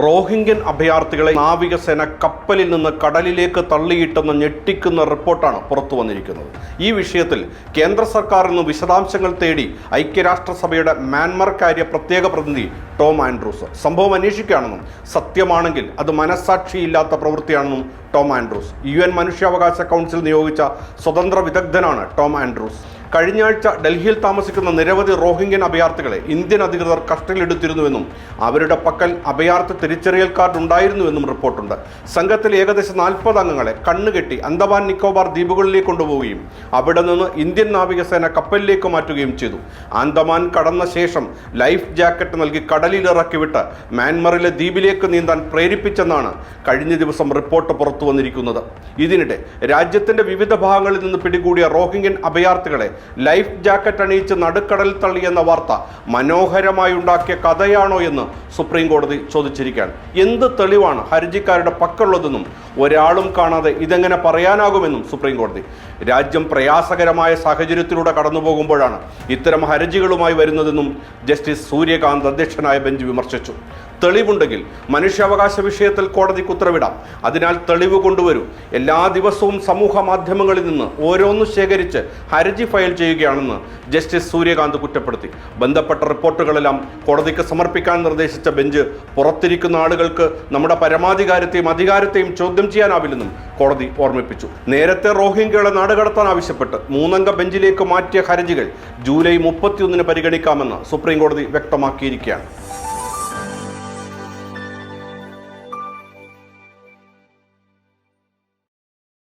റോഹിംഗ്യൻ അഭയാർത്ഥികളെ നാവികസേന കപ്പലിൽ നിന്ന് കടലിലേക്ക് തള്ളിയിട്ടെന്ന ഞെട്ടിക്കുന്ന റിപ്പോർട്ടാണ് പുറത്തു വന്നിരിക്കുന്നത്. ഈ വിഷയത്തിൽ കേന്ദ്ര സർക്കാരിൽ നിന്ന് വിശദാംശങ്ങൾ തേടി ഐക്യരാഷ്ട്രസഭയുടെ മ്യാൻമർ കാര്യ പ്രത്യേക പ്രതിനിധി ടോം ആൻഡ്രൂസ്. സംഭവം അന്വേഷിക്കുകയാണെന്നും സത്യമാണെങ്കിൽ അത് മനസ്സാക്ഷിയില്ലാത്ത പ്രവൃത്തിയാണെന്നും ടോം ആൻഡ്രൂസ്. യു എൻ മനുഷ്യാവകാശ കൗൺസിൽ നിയോഗിച്ച സ്വതന്ത്ര വിദഗ്ധനാണ് ടോം ആൻഡ്രൂസ്. കഴിഞ്ഞ ആഴ്ച ഡൽഹിയിൽ താമസിക്കുന്ന നിരവധി റോഹിംഗ്യൻ അഭയാർത്ഥികളെ ഇന്ത്യൻ അധികൃതർ കസ്റ്റഡിയിലെടുത്തിരുന്നുവെന്നും അവരുടെ പക്കൽ അഭയാർത്ഥി തിരിച്ചറിയൽ കാർഡ് ഉണ്ടായിരുന്നുവെന്നും റിപ്പോർട്ടുണ്ട്. സംഘത്തിൽ ഏകദേശം നാൽപ്പത് അംഗങ്ങളെ കണ്ണുകെട്ടി അന്തമാൻ നിക്കോബാർ ദ്വീപുകളിലേക്ക് കൊണ്ടുപോവുകയും അവിടെ നിന്ന് ഇന്ത്യൻ നാവികസേന കപ്പലിലേക്ക് മാറ്റുകയും ചെയ്തു. ആന്തമാൻ കടന്ന ശേഷം ലൈഫ് ജാക്കറ്റ് നൽകി കടലിലിറക്കി വിട്ട് മ്യാൻമറിലെ ദ്വീപിലേക്ക് നീന്താൻ പ്രേരിപ്പിച്ചെന്നാണ് കഴിഞ്ഞ ദിവസം റിപ്പോർട്ട് പുറത്തു വന്നിരിക്കുന്നത് ഇതിനിടെ രാജ്യത്തിന്റെ വിവിധ ഭാഗങ്ങളിൽ നിന്ന് പിടികൂടിയ റോഹിംഗ്യൻ അഭയാർത്ഥികളെ ലൈഫ് ജാക്കറ്റ് അണിയിച്ച് നടുക്കടൽ തള്ളിയെന്ന വാർത്ത മനോഹരമായി ഉണ്ടാക്കിയ കഥയാണോ എന്ന് സുപ്രീം കോടതി ചോദിച്ചിരിക്കുകയാണ്. എന്ത് തെളിവാണ് ഹർജിക്കാരുടെ പക്കലുള്ളതെന്നും ഒരാളും കാണാതെ ഇതെങ്ങനെ പറയാനാകുമെന്നും സുപ്രീം കോടതി. രാജ്യം പ്രയാസകരമായ സാഹചര്യത്തിലൂടെ കടന്നു പോകുമ്പോഴാണ് ഇത്തരം ഹർജികളുമായി വരുന്നതെന്നും ജസ്റ്റിസ് സൂര്യകാന്ത് അധ്യക്ഷനായ ബെഞ്ച് വിമർശിച്ചു. തെളിവുണ്ടെങ്കിൽ മനുഷ്യാവകാശ വിഷയത്തിൽ കോടതിക്ക് ഉത്തരവിടാം. അതിനാൽ തെളിവ് കൊണ്ടുവരൂ. എല്ലാ ദിവസവും സമൂഹ മാധ്യമങ്ങളിൽ നിന്ന് ഓരോന്ന് ശേഖരിച്ച് ഹർജി ഫയൽ ചെയ്യുകയാണെന്ന് ജസ്റ്റിസ് സൂര്യകാന്ത് കുറ്റപ്പെടുത്തി. ബന്ധപ്പെട്ട റിപ്പോർട്ടുകളെല്ലാം കോടതിക്ക് സമർപ്പിക്കാൻ നിർദ്ദേശിച്ച ബെഞ്ച് പുറത്തിരിക്കുന്ന ആളുകൾക്ക് നമ്മുടെ പരമാധികാരത്തെയും അധികാരത്തെയും ചോദ്യം ചെയ്യാനാവില്ലെന്നും കോടതി ഓർമ്മിപ്പിച്ചു. നേരത്തെ റോഹിംഗ്യകളെ നാടുകടത്താൻ ആവശ്യപ്പെട്ട് മൂന്നംഗ ബെഞ്ചിലേക്ക് മാറ്റിയ ഹർജികൾ ജൂലൈ മുപ്പത്തിയൊന്നിന് പരിഗണിക്കാമെന്ന് സുപ്രീം കോടതി വ്യക്തമാക്കിയിരിക്കുകയാണ്.